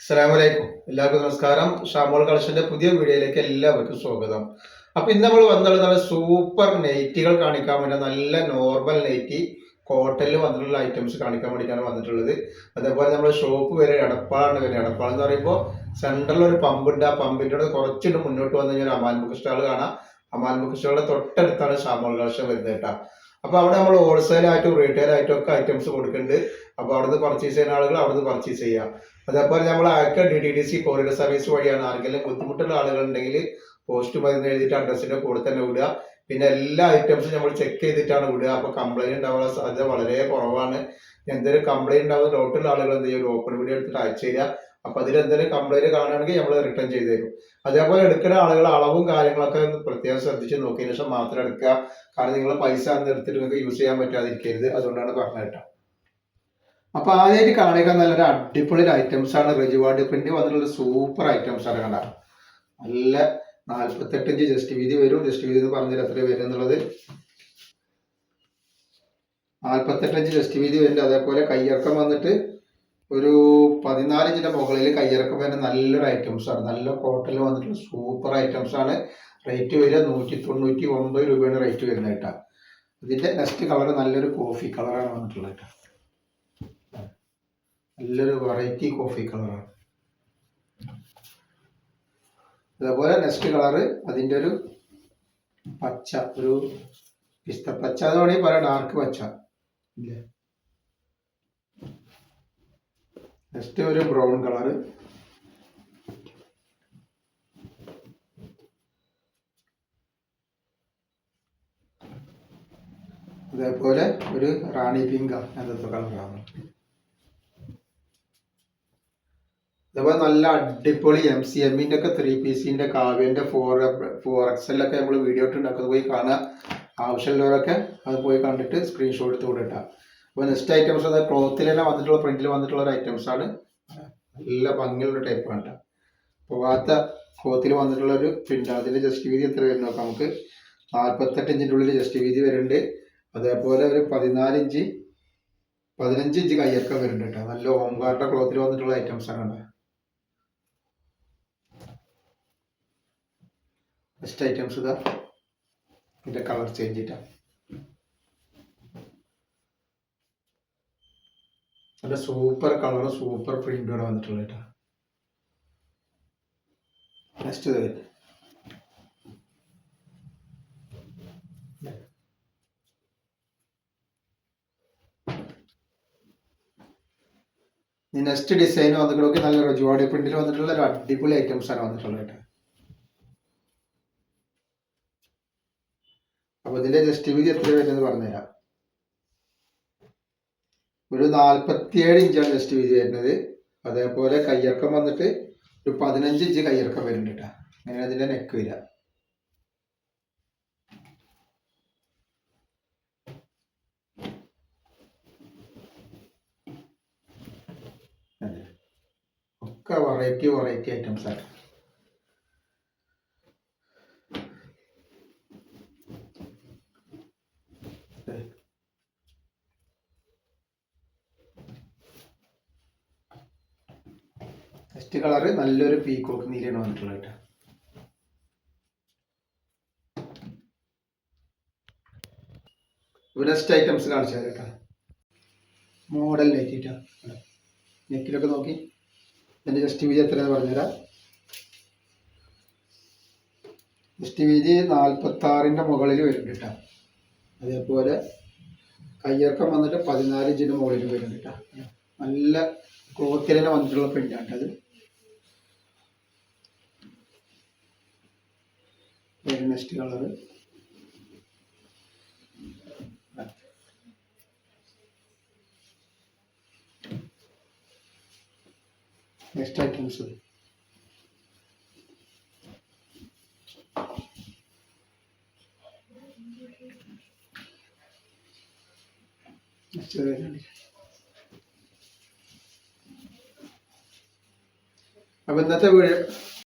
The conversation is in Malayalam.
അസ്സലാമലൈക്കും. എല്ലാവർക്കും നമസ്കാരം. ഷാമോൾ കളക്ഷന്റെ പുതിയ വീഡിയോയിലേക്ക് എല്ലാവർക്കും സ്വാഗതം. അപ്പൊ ഇന്ന് നമ്മൾ വന്നിട്ടുള്ള നല്ല സൂപ്പർ നൈറ്റികൾ കാണിക്കാൻ വേണ്ടി നല്ല നോർമൽ നൈറ്റി കോട്ടനിൽ വന്നിട്ടുള്ള ഐറ്റംസ് കാണിക്കാൻ വേണ്ടിയിട്ടാണ് വന്നിട്ടുള്ളത്. അതേപോലെ നമ്മൾ ഷോപ്പ് വരെ എടപ്പാളാണ് വരെ. എടപ്പാൾ എന്ന് പറയുമ്പോൾ സെൻട്രലിൽ ഒരു പമ്പ് ഉണ്ട്. ആ പമ്പിന്റെ അവിടെ കുറച്ചിട്ട് മുന്നോട്ട് വന്നു കഴിഞ്ഞാൽ അമാൻ ബുക്ക് സ്റ്റാൾ കാണാം. അമാൻ ബുക്ക് സ്റ്റാളിന്റെ തൊട്ടടുത്താണ് ഷാമോൾ കളക്ഷൻ വരുന്നത് കേട്ടോ. അപ്പൊ അവിടെ നമ്മൾ ഹോൾസെയിൽ ആയിട്ടും റീറ്റെയിൽ ആയിട്ടും ഒക്കെ ഐറ്റംസ് കൊടുക്കുന്നുണ്ട് അപ്പൊ അവിടുന്ന് പർച്ചേസ് ചെയ്യുന്ന ആളുകൾ അവിടുന്ന് പർച്ചേസ് ചെയ്യാം. അതേപോലെ നമ്മൾ അയക്ക D T D C courier service വഴിയാണ് ആർക്കെങ്കിലും ബുദ്ധിമുട്ടുള്ള ആളുകളുണ്ടെങ്കിൽ പോസ്റ്റ് മരുന്ന് എഴുതിയിട്ട് അഡ്രസ്സിന്റെ കൂടെ തന്നെ വിടുക. പിന്നെ എല്ലാ ഐറ്റംസും നമ്മൾ ചെക്ക് ചെയ്തിട്ടാണ് വിടുക. അപ്പൊ കംപ്ലൈന്റ് ഉണ്ടാവാനുള്ള സാധ്യത വളരെ കുറവാണ്. എന്തെങ്കിലും കംപ്ലൈന്റ് ഉണ്ടാവുന്ന ഡൗട്ടുള്ള ആളുകൾ എന്ത് ചെയ്യും? ഒരു ഓപ്പൺ വീഡിയോ എടുത്തിട്ട് അയച്ചു തരിക. അപ്പൊ അതിൽ എന്തെങ്കിലും കംപ്ലൈന്റ് കാണുകയാണെങ്കിൽ നമ്മൾ റിട്ടേൺ ചെയ്തു തരും അതേപോലെ എടുക്കുന്ന ആളുകൾ അളവും കാര്യങ്ങളൊക്കെ പ്രത്യേകം ശ്രദ്ധിച്ച് നോക്കിയതിനു ശേഷം മാത്രം എടുക്കുക. കാരണം നിങ്ങൾ പൈസ അന്ന് എടുത്തിട്ട് നിങ്ങൾക്ക് യൂസ് ചെയ്യാൻ പറ്റാതിരിക്കരുത്. അതുകൊണ്ടാണ് പറഞ്ഞത് കേട്ടോ. അപ്പൊ ആദ്യമായിട്ട് കാണുക നല്ലൊരു അടിപൊളി ഐറ്റംസ് ആണ്. റെജുവാർഡ് പ്രിന്റ് വന്നിട്ടുള്ള സൂപ്പർ ഐറ്റംസ് ആണ് കണ്ട. നല്ല നാല്പത്തെട്ട് ഇഞ്ച് ജസ്റ്റ് വീതി വരും. ജസ്റ്റ് വീതി എന്ന് പറഞ്ഞാൽ എത്ര വരും എന്നുള്ളത്? നാല്പത്തെട്ടഞ്ച് ജസ്റ്റ് വീതി വരുന്നുണ്ട്. അതേപോലെ കയ്യിറക്കം വന്നിട്ട് ഒരു പതിനാല് ഇഞ്ചിന്റെ മുകളിൽ കയ്യിറക്കം വരുന്ന നല്ലൊരു ഐറ്റംസ് ആണ്. നല്ല കോട്ടണിൽ വന്നിട്ടുള്ള സൂപ്പർ ഐറ്റംസ് ആണ്. റേറ്റ് വരിക നൂറ്റി തൊണ്ണൂറ്റി ഒമ്പത് രൂപയാണ് റേറ്റ് വരുന്നത് കേട്ടോ. ഇതിന്റെ നെക്സ്റ്റ് കളർ നല്ലൊരു കോഫി കളറാണ് വന്നിട്ടുള്ളത് കേട്ടോ. നല്ലൊരു വെറൈറ്റി കോഫി കളറാണ് അതേപോലെ നെക്സ്റ്റ് കളറ് അതിന്റെ ഒരു പച്ച ഒരു പിസ്ത പച്ച. എന്ന് വേണമെങ്കിൽ പറയാം ഡാർക്ക് പച്ച. ഇല്ലേ? നെക്സ്റ്റ് ഒരു ബ്രൗൺ കളർ അതേപോലെ ഒരു റാണി പിങ്ക അങ്ങനത്തെ കളറാണ് അതേപോലെ നല്ല അടിപൊളി എം സി എമ്മിന്റെ ഒക്കെ ത്രീ പീസിന്റെ കാവ്യന്റെ ഫോർ ഫോർ എക്സലൊക്കെ നമ്മൾ വീഡിയോ ഇട്ടുണ്ടാക്കുന്നത് പോയി കാണുക. ആവശ്യമുള്ളവരൊക്കെ അത് പോയി കണ്ടിട്ട് സ്ക്രീൻഷോട്ട് എടുത്ത് അപ്പോൾ നെക്സ്റ്റ് ഐറ്റംസ് അത് ക്ലോത്തിൽ തന്നെ വന്നിട്ടുള്ള പ്രിന്റിൽ വന്നിട്ടുള്ള ഒരു ഐറ്റംസ് ആണ്. നല്ല ഭംഗിയുള്ള ടൈപ്പാണ് കേട്ടോ പോകാത്ത ക്ലോത്തിൽ വന്നിട്ടുള്ള ഒരു പ്രിന്റ് അതിന്റെ ജസ്റ്റ് വീതി എത്ര വരും നോക്കാം നമുക്ക്. നാൽപ്പത്തെട്ട് ഇഞ്ചിന്റെ ഉള്ളിൽ ജസ്റ്റ് വീതി വരുന്നുണ്ട്. അതേപോലെ ഒരു പതിനാല് ഇഞ്ച് പതിനഞ്ച് ഇഞ്ച് കയ്യൊക്കെ വരുന്നുണ്ട് കേട്ടോ നല്ല ഹോം ഗാർഡ് ക്ലോത്തിൽ വന്നിട്ടുള്ള ഐറ്റംസ് ആണ് കേട്ടോ നെക്സ്റ്റ് ഐറ്റംസ് ഇതാ. ഇതിന്റെ കളർ ചേഞ്ച് ചെയ്തിട്ടാ നല്ല സൂപ്പർ കളർ സൂപ്പർ പ്രിന്റോടെ വന്നിട്ടുള്ള കേട്ടോ. നെക്സ്റ്റ് നെക്സ്റ്റ് ഡിസൈൻ വന്നിട്ടുള്ള നല്ല റജുവാടി പ്രിന്റിൽ വന്നിട്ടുള്ള ഒരു അടിപൊളി ഐറ്റംസ് ആണ് വന്നിട്ടുള്ളത് കേട്ടോ. അപ്പൊ ഇതിന്റെ ജസ്റ്റ് വീതി എത്ര വരുന്നത് പറഞ്ഞുതരാം. ഒരു നാൽപ്പത്തിയേഴ് ഇഞ്ചാണ് ജസ്റ്റ് വീതി വരുന്നത്. അതേപോലെ കയ്യിറക്കം വന്നിട്ട് ഒരു പതിനഞ്ച് ഇഞ്ച് കയ്യിറക്കം വരുന്നുണ്ട് കേട്ടോ അങ്ങനെ അതിന്റെ നെക്ക് അതെ. ഒക്കെ വെറൈറ്റി വെറൈറ്റി ഐറ്റംസ് ആണ് നെക്സ്റ്റ് കളറ് നല്ലൊരു പീക്കോക്ക് നീലയാണ് വന്നിട്ടുള്ളത് കേട്ടോ. നെക്സ്റ്റ് ഐറ്റംസ് കാണിച്ചു കേട്ടോ. മോഡൽ ലൈറ്റിട്ടാ നെക്കിലൊക്കെ നോക്കി. എന്റെ ജസ്റ്റ് വീതി എത്രയാണെന്ന് പറഞ്ഞുതരാം. ജസ്റ്റ് വീതി നാൽപ്പത്താറിന്റെ മുകളിൽ വരും കേട്ടോ. അതേപോലെ കയ്യിറക്കം വന്നിട്ട് പതിനാല് ഇഞ്ചിന്റെ മുകളിൽ വരും കേട്ടോ. നല്ല ക്ലോത്തിൽ വന്നിട്ടുള്ള വന്നിട്ടുള്ള പ്രിന്റാണ് അത്. Next colour. Next items. അപ്പൊ ഇന്നത്തെ വീഡിയോ